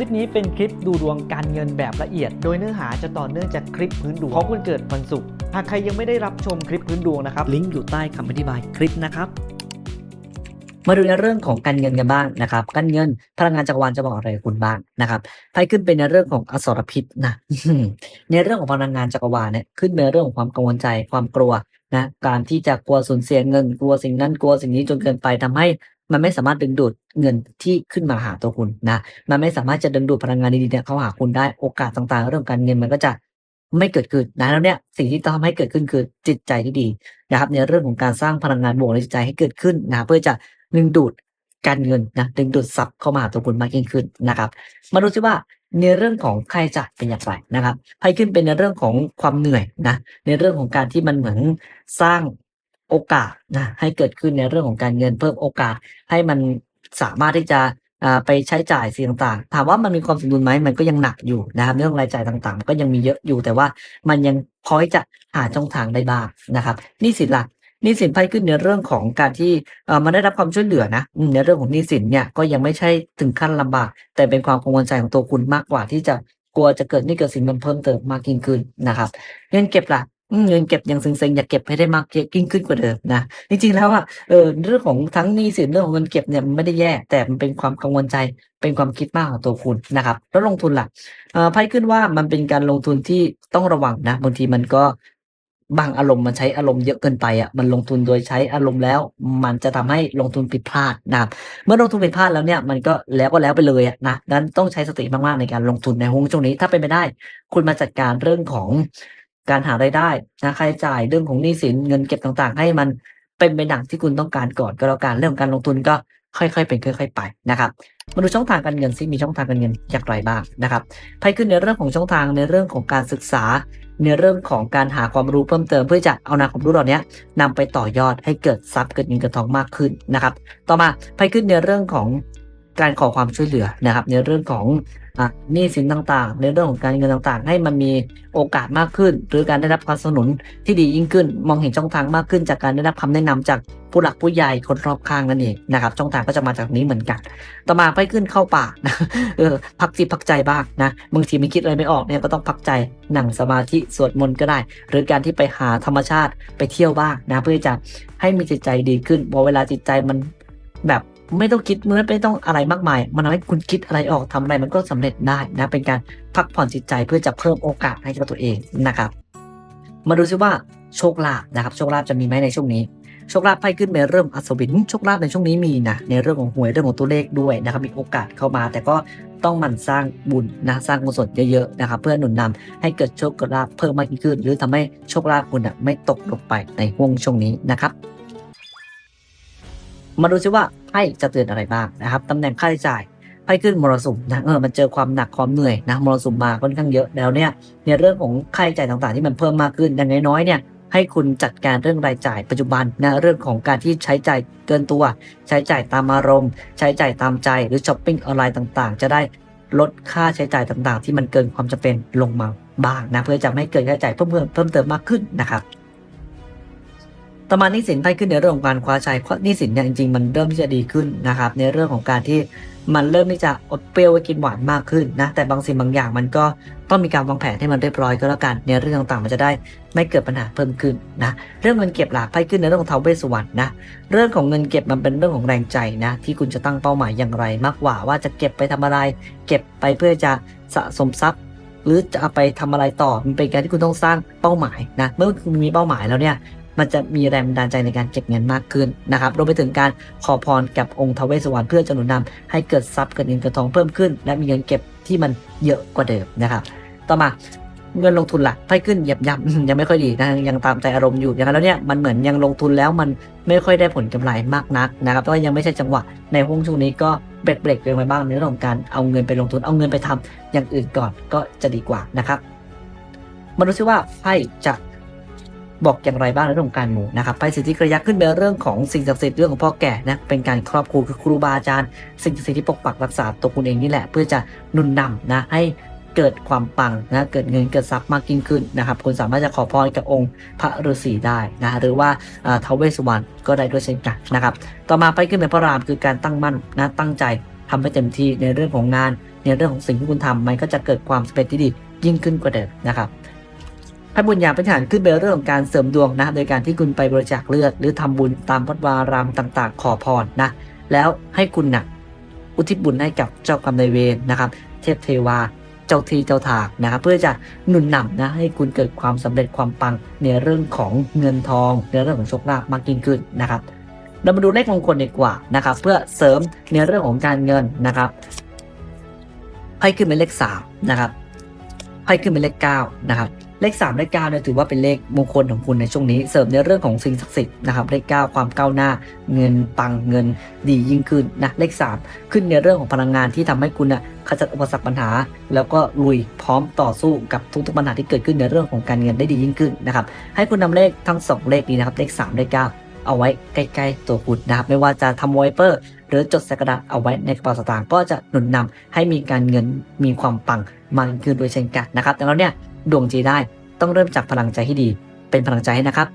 ลิปนี้เป็นคลิปดูดวงการเงินแบบละเอียด โดยเนื้อหาจะต่อเนื่องจากคลิปพื้นดวงของคนเกิดวันศุกร์หากใครยังไม่ได้รับชมคลิปพื้นดวงนะครับ ลิงก์อยู่ใต้คำอธิบายคลิปนะครับมาดูในเรื่องของการเงินกันบ้างนะครับ การเงินพลังงานจักรวาลจะบอกอะไรกับคุณบ้างนะครับไพ่ขึ้นเป็นในเรื่องของอสรพิษนะ ในเรื่องของพลังงานจักรวาลเนี่ยขึ้นเป็นเรื่องของความกังวลใจความกลัวนะ การที่จะกลัวสูญเสียเงิน กลัวสิ่งนั้นกลัวสิ่งนี้จนเกินไปทำให้ มันไม่สามารถดึงดูดเงินที่ขึ้นมาหาตัวคุณนะ มันไม่สามารถจะดึงดูดพลังงานดีๆเนี่ยเข้าหาคุณได้โอกาสต่างๆ เรื่องการเงินมันก็จะไม่เกิดขึ้นนะแล้วเนี่ยสิ่งที่ต้องทำให้เกิดขึ้นคือจิตใจที่ดีนะครับในเรื่องของการสร้างพลังงานบวกในจิตใจให้เกิดขึ้นนะเพื่อจะดึงดูดการเงินนะดึงดูดทรัพย์เข้ามาหาตัวคุณมากยิ่งขึ้นนะครับ มาดูซิว่าในเรื่องของค่าใช้จ่ายเป็นอย่างไรนะครับไพ่ขึ้นเป็นในเรื่องของความเหนื่อยนะในเรื่องของการที่มันเหมือนสร้าง โอกาสนะให้เกิดขึ้นในเรื่องของการเงินเพิ่มโอกาส ให้มันสามารถที่จะไปใช้จ่ายสิ่งต่างๆ ถามว่ามันมีความสมดุลไหมมันก็ยังหนักอยู่นะครับเรื่องรายจ่ายต่างๆ ก็ยังมีเยอะอยู่แต่ว่ามันยังพอที่จะหาช่องทางได้บ้างนะครับนี่สินหลักนี่สินไพ่ขึ้นในเรื่องของการที่มันได้รับความช่วยเหลือนะในเรื่องของนี้สินเนี่ยก็ยังไม่ใช่ถึงขั้นลำบาก แต่เป็นความกังวลใจของตัวคุณมากกว่าที่จะกลัวจะเกิดนี้เกิดสินมันเพิ่มเติมมากยิ่งขึ้นนะครับ เงินเก็บล่ะ เงินเก็บอยังเซ็งๆอย่าเก็บให้ได้มากยิ่งขึ้นกว่าเดิมนะจริงๆแล้วอะเออเรื่องของทั้งหนี้สินเรื่องของเงินเก็บเนี่ยมันไม่ได้แย่ แต่มันเป็นความกังวลใจเป็นความคิดมากของตัวคุณนะครับ แล้วลงทุนล่ะเอ่อไพ่ขึ้นว่ามันเป็นการลงทุนที่ต้องระวังนะบางทีมันก็บางอารมณ์มันใช้อารมณ์เยอะเกินไปอะมันลงทุนโดยใช้อารมณ์แล้ว มันจะทำให้ลงทุนผิดพลาดนะครับเมื่อลงทุนผิดพลาดแล้วเนี่ยมันก็แล้วก็แล้วไปเลยอะนะดังนั้นต้องใช้สติมากๆในการลงทุนในหุ้นช่วงนี้ ถ้าเป็นไปได้ คุณมาจัดการเรื่องของ การหารายได้นะค่าใช้จ่ายเรื่องของหนี้สินเงินเก็บต่างๆ ให้มันเป็นไปดังที่คุณต้องการก่อนก็แล้วกันเรื่องการลงทุนก็ค่อยๆเป็นค่อยๆไปนะครับมาดูช่องทางการเงินซิมีช่องทางการเงินอย่างไรบ้างนะครับไพ่ขึ้นในเรื่องของช่องทางในเรื่องของการศึกษา ในเรื่องของการหาความรู้เพิ่มเติม เพื่อจะเอานาความรู้เหล่านี้นำไปต่อยอดให้เกิดทรัพย์เกิดเงินเกิดทองมากขึ้นนะครับ ต่อมาไปขึ้นในเรื่องของ การขอความช่วยเหลือนะครับ ในเรื่องของหนี้สินต่างๆ ในเรื่องของการเงินต่างๆ ให้มันมีโอกาสมากขึ้น หรือการได้รับการสนับสนุนที่ดียิ่งขึ้น มองเห็นช่องทางมากขึ้น จากการได้รับคำแนะนำจากผู้หลักผู้ใหญ่คนรอบข้างนั่นเองนะครับช่องทางก็จะมาจากนี้เหมือนกัน ต่อมาไปขึ้นเข้าป่านะเออพักจิตพักใจบ้างนะบางทีไม่คิดอะไรไม่ออกเนี่ยก็ต้องพักใจนั่งสมาธิสวดมนต์ก็ได้ หรือการที่ไปหาธรรมชาติไปเที่ยวบ้างนะเพื่อจะให้มีจิตใจดีขึ้นพอเวลาจิตใจมันแบบ ไม่ต้องคิดมันไม่ต้องอะไรมากมาย มันทำให้คุณคิดอะไรออกทำอะไรมันก็สำเร็จได้นะ เป็นการพักผ่อนจิตใจเพื่อจะเพิ่มโอกาสให้กับตัวเองนะครับ มาดูซิว่าโชคลาภนะครับ โชคลาภจะมีไหมในช่วงนี้ โชคลาภไพ่ขึ้นไปเริ่มอัศวิน โชคลาภในช่วงนี้มีนะ ในเรื่องของหวยเรื่องของตัวเลขด้วยนะครับ มีโอกาสเข้ามา แต่ก็ต้องหมั่นสร้างบุญนะ สร้างกุศลเยอะๆนะครับ เพื่อหนุนนำให้เกิดโชคลาภเพิ่มมากขึ้น หรือทำให้โชคลาภคุณนะไม่ตกลงไปในห่วงช่วงนี้นะครับ มาดูซิว่า ไพ่จะเตือนอะไรบ้างนะครับตำแหน่งค่าใช้จ่ายไพ่ขึ้นมรสุมนะเออมันเจอความหนักความเหนื่อยนะมรสุมมาค่อนข้างเยอะแล้วเนี่ยในเรื่องของค่าใช้จ่ายต่างๆ ที่มันเพิ่มมากขึ้นอย่างน้อยๆเนี่ยให้คุณจัดการเรื่องรายจ่ายปัจจุบันนะเรื่องของการที่ใช้จ่ายเกินตัว ใช้จ่ายตามอารมณ์ ใช้จ่ายตามใจหรือช้อปปิ้งออนไลน์ต่างๆ จะได้ลดค่าใช้จ่ายต่างๆ ที่มันเกินความจำเป็นลงมาบ้างนะเพื่อจะไม่ให้เกิดค่าใช้จ่ายเพิ่มเพิ่มเพิ่มเติมมากขึ้นนะครับ ต่อมาหนี้สินไพ่ขึ้นในเรื่องของการคว้าชัยเพราะหนี้สินเนี่ยจริงๆมันเริ่มที่จะดีขึ้นนะครับในเรื่องของการที่มันเริ่มที่จะอดเปรี้ยวไว้กินหวานมากขึ้นนะแต่บางสิ่งบางอย่างมันก็ต้องมีการวางแผนให้มันเรียบร้อยก็แล้วกันในเรื่องต่างๆ มันจะได้ไม่เกิดปัญหาเพิ่มขึ้นนะเรื่องเงินเก็บหลักไพ่ขึ้นในเรื่องของเทาเวสวรรณนะเรื่องของเงินเก็บมันเป็นเรื่องของแรงใจนะที่คุณจะตั้งเป้าหมายอย่างไร มากกว่าว่าจะเก็บไปทำอะไร เก็บไปเพื่อจะสะสมทรัพย์หรือจะเอาไปทำอะไรต่อมันเป็นการที่คุณต้องสร้างเป้าหมายนะเมื่อคุณมีเป้าหมายแล้วเนี่ย มันจะมีแรงบันดาลใจในการเก็บเงินมากขึ้นนะครับรวมไปถึงการขอพรกับองค์ทวเวสวรรณเพื่อจะหนุนนำให้เกิดทรัพย์เกิดเงินเกิดทองเพิ่มขึ้น และมีเงินเก็บที่มันเยอะกว่าเดิมนะครับ ต่อมาเงินลงทุนล่ะไพ่ขึ้นเหยียบย่ำยังไม่ค่อยดีนะยังตามใจอารมณ์อยู่อย่างนั้นแล้วเนี่ยมันเหมือนยังลงทุนแล้วมันไม่ค่อยได้ผลกำไรมากนักนะครับก็ยังไม่ใช่จังหวะในห่วงช่วงนี้ก็เบรกเบรกไปบ้างในเรื่องของการเอาเงินไปลงทุนเอาเงินไปทำอย่างอื่นก่อนก็จะดีกว่านะครับมาดูซิว่าไพ่จะ บอกอย่างไรบ้างในเรื่องของการหมู่นะครับไปสิทธิกระยักขึ้นเป็นเรื่องของสิ่งศักดิ์สิทธิ์เรื่องของพ่อแก่นะเป็นการครอบครูคือครูบาอาจารย์ สิ่งศักดิ์สิทธิ์ที่ปกปักรักษาตัวคุณเองนี่แหละ เพื่อจะนุนนำนะให้เกิดความปังนะเกิดเงินเกิดทรัพย์มากยิ่งขึ้นนะครับคุณสามารถจะขอพรกับองค์พระฤาษีได้นะหรือว่าอ่าท้าวเวสสุวรรณก็ได้ด้วยเช่นกันนะครับต่อมาไปขึ้นเป็นพระรามคือการตั้งมั่นนะตั้งใจทำให้เต็มที่ในเรื่องของงาน ในเรื่องของสิ่งที่คุณทำมันก็จะเกิดความสำเร็จที่ดียิ่งขึ้นกว่าเดิมนะครับ ให้บุญญาเป็นฐานขึ้นเป็นเรื่องของการเสริมดวงนะโดยการที่คุณไปบริจาคเลือด หรือทำบุญตามวัดวารามต่างๆ ขอพรนะ แล้วให้คุณนะอุทิศบุญให้กับเจ้ากรรมนายเวรนะครับ เทพเทวาเจ้าทีเจ้าทางนะครับเพื่อจะหนุนนำนะให้คุณเกิดความสำเร็จความปังในเรื่องของเงินทอง ในเรื่องของโชคลาภมากยิ่งขึ้นนะครับ เรามาดูเลขมงคลดีกว่านะครับ เพื่อเสริมในเรื่องของการเงินนะครับไพ่ขึ้นเป็นเลขสามนะครับไพ่ขึ้นเป็นเลขเก้านะครับ เลขสามเลขเก้าเนี่ยถือว่าเป็นเลขมงคลของคุณในช่วงนี้ เสริมในเรื่องของสิ่งศักดิ์สิทธิ์นะครับเลขเก้าความก้าวหน้า เงินปังเงินดียิ่งขึ้นนะเลขสามขึ้นในเรื่องของพลังงานที่ทำให้คุณนะขจัดอุปสรรคปัญหา แล้วก็ลุยพร้อมต่อสู้กับทุกๆปัญหาที่เกิดขึ้นในเรื่องของการเงินได้ดียิ่งขึ้นนะครับให้คุณนำเลขทั้งสองเลขนี้นะครับเลขสามเลขเก้าเอาไว้ใกล้ๆตัวคุณนะครับไม่ว่าจะทำไวเปอร์ หรือจดใส่กระดาษเอาไว้ในกระเป๋าสตางค์ก็จะหนุนนำให้มีการเงินมีความปัง มากยิ่งขึ้นด้วยเช่นกันนะครับแต่เราเนี่ยดวงจีได้ต้องเริ่มจากพลังใจที่ดีเป็นพลังใจให้นะครับ